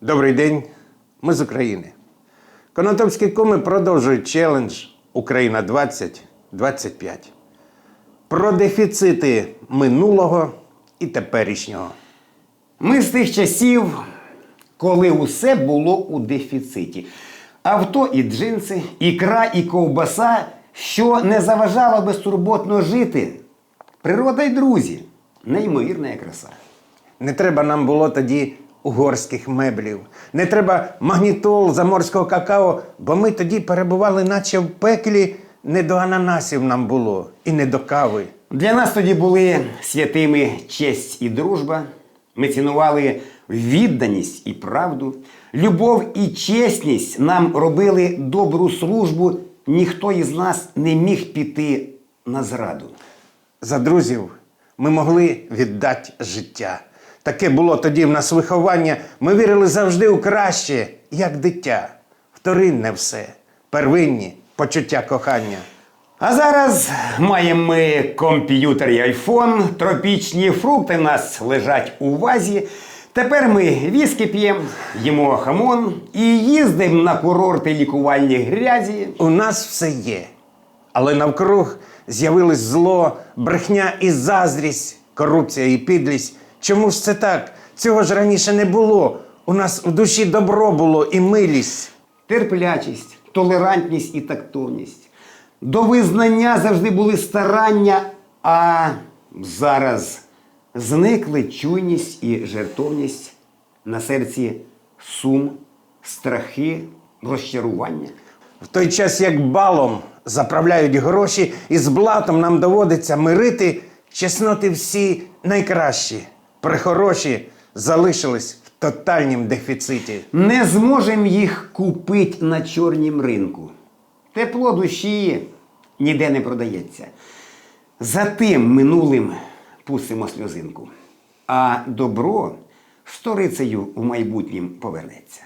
Добрий день, ми з України. Конотопські куми продовжують челендж Україна 2025 про дефіцити минулого і теперішнього. Ми з тих часів, коли усе було у дефіциті. Авто і джинси, ікра і ковбаса, що не заважало безтурботно жити. Природа й друзі. Неймовірна краса. Не треба нам було тоді угорських меблів, не треба магнітол заморського какао, бо ми тоді перебували, наче в пеклі, не до ананасів нам було і не до кави. Для нас тоді були святими честь і дружба. Ми цінували відданість і правду. Любов і чесність нам робили добру службу. Ніхто із нас не міг піти на зраду. За друзів ми могли віддати життя. Таке було тоді в нас виховання. Ми вірили завжди у краще, як дитя. Вторинне все, первинні почуття кохання. А зараз маємо ми комп'ютер і айфон, тропічні фрукти в нас лежать у вазі. Тепер ми віскі п'ємо, їмо хамон і їздимо на курорти лікувальні грязі. У нас все є. Але навкруг з'явилось зло, брехня і заздрість, корупція і підлість. Чому ж це так? Цього ж раніше не було. У нас у душі добро було і милість. терплячість, толерантність і тактовність. До визнання завжди були старання, а зараз зникли чуйність і жертовність на серці сум, страхи, розчарування. В той час, як балом заправляють гроші, і з блатом нам доводиться мирити, чесноти всі найкращі, прихороші залишились в тотальнім дефіциті. Не зможемо їх купити на чорнім ринку. Тепло душі ніде не продається. За тим минулим пустимо сльозинку. А добро сторицею в майбутнім повернеться.